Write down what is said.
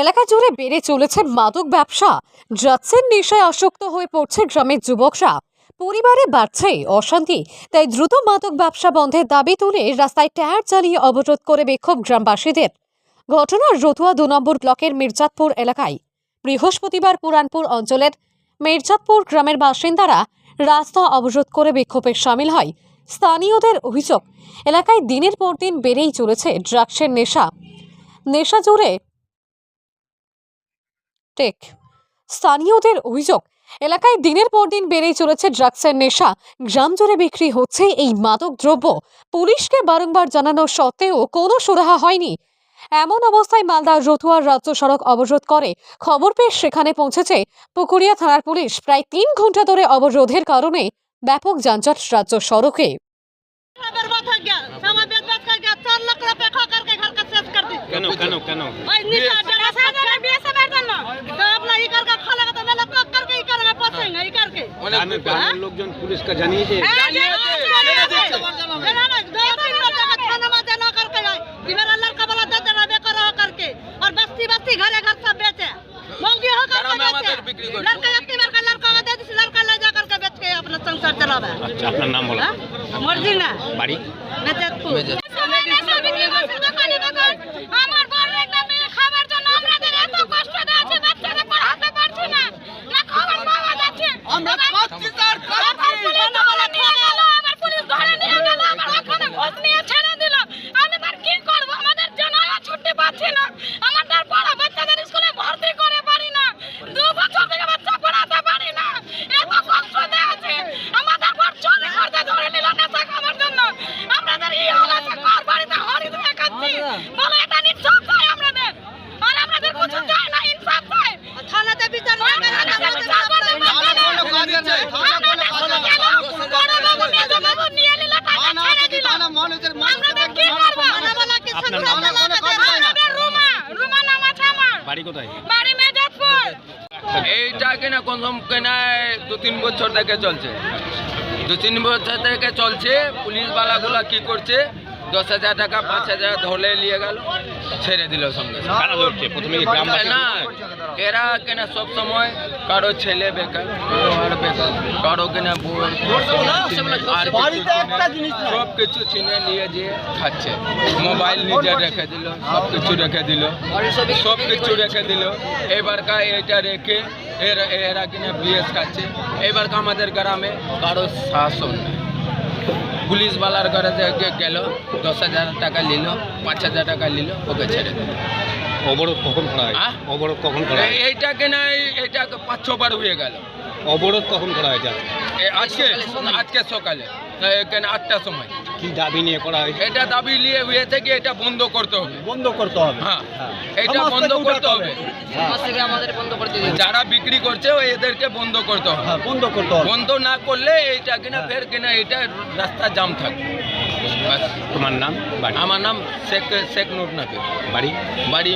এলাকা জুড়ে বেড়ে চলেছে মাদক ব্যবসা। যাচ্ছেন নেশায় আসক্ত হয়ে পড়ছে গ্রামের যুবকরা। পরিবারে বাড়ছে অশান্তি, তাই দ্রুত মাদক ব্যবসা বন্ধের দাবি তুলে রাস্তায় টায়ার চালিয়ে অবরোধ করে বিক্ষোভ গ্রামবাসীদের। ঘটনা রতুয়া দু নম্বর ব্লকের মির্জাতপুর এলাকায়। বৃহস্পতিবার পুরানপুর অঞ্চলের মির্জাতপুর গ্রামের বাসিন্দারা রাস্তা অবরোধ করে বিক্ষোভে সামিল হয়। স্থানীয়দের অভিযোগ, এলাকায় দিনের পর দিন বেড়েই চলেছে ড্রাগসের নেশা। নেশা জুড়ে টেক। স্থানীয়দের অভিযোগ এলাকায় দিনের পর দিন বেড়েই চলেছে ড্রাগসের নেশা। গ্রাম জুড়ে বিক্রি হচ্ছে এই মাদক দ্রব্য পুলিশকে বারংবার জানানো সত্ত্বেও কোনো সুরাহা হয়নি। এমন অবস্থায় মালদা রতুয়ার রাজ্য সড়ক অবরোধ করে। খবর পেয়ে সেখানে পৌঁছেছে পুকুরিয়া থানার পুলিশ। প্রায় তিন ঘণ্টা ধরে অবরোধের কারণে ব্যাপক যানজট রাজ্য সড়কে। কেন কেন কেন? লোকজন পুলিশকে জানিয়েছে मेरा लड़का वाला दे देना बेकार हो करके और बस्ती बस्ती घरे घर सब बेचे मोंगी हो करके बेचे लड़का अपनी बार का लड़का दे दिस लड़का ले जा करके बेच के अपना संसार चलावे আচ্ছা আপনার নাম বলো हाँ? मर्जी ना বাড়ি মেজাজপুর কোথায়? বাড়ি মেজাজপুর। এইটা কিনা কনফার্ম কেনায় দু তিন বছর থেকে চলছে। দু তিন বছর থেকে চলছে পুলিশওয়ালাগুলো কি করছে দশ হাজার টাকা পাঁচ হাজার ধরে নিয়ে গেল ছেড়ে দিল সঙ্গে সঙ্গে। কারা ধরছে? প্রথমে না এরা কেনা সব সময় কারও ছেলে বেকার কারও আর বেকার কারও কেনা সব কিছু চিনে নিয়ে যেয়ে খাচ্ছে। মোবাইল নিজে রেখে দিল সব কিছু রেখে দিল সব কিছু রেখে দিল। এবারকার এটা রেখে এরা এরা কিনা বিএস খাচ্ছে। এবারকার আমাদের গ্রামে কারও শাসন নেই। পুলিশওয়ালার ঘরে থেকে গেল দশ হাজার টাকা নিল পাঁচ হাজার টাকা নিল ওকে ছেড়ে দিল। অবরোধ কখন করা হয়? অবরোধ কখন করা হয়? এই- এইটা কেনা এইটা পাঁচ ছবার হয়ে গেল। অবরোধ কখন করা হয়েছে এ আজকে আজকে সকালে কেন আটটার সময়। কি দাবি নিয়ে করা হয়েছে? এটা দাবি নিয়ে হয়েছে কি এটা বন্ধ করতে হবে। বন্ধ করতে হবে। হ্যাঁ হ্যাঁ। এটা সমাজ বন্ধ থেকে করতে হবে। হ্যাঁ। যারা বিক্রি করছে ও এদেরকে বন্ধ করতে হবে। হ্যাঁ বন্ধ করতে হবে। বন্ধ না করলে এইটা কিনা ফের কিনা এটা রাস্তা জাম থাকবে। তোমার নাম? আমার নাম শেখ শেখ নুর নাকি বাড়ি বাড়ি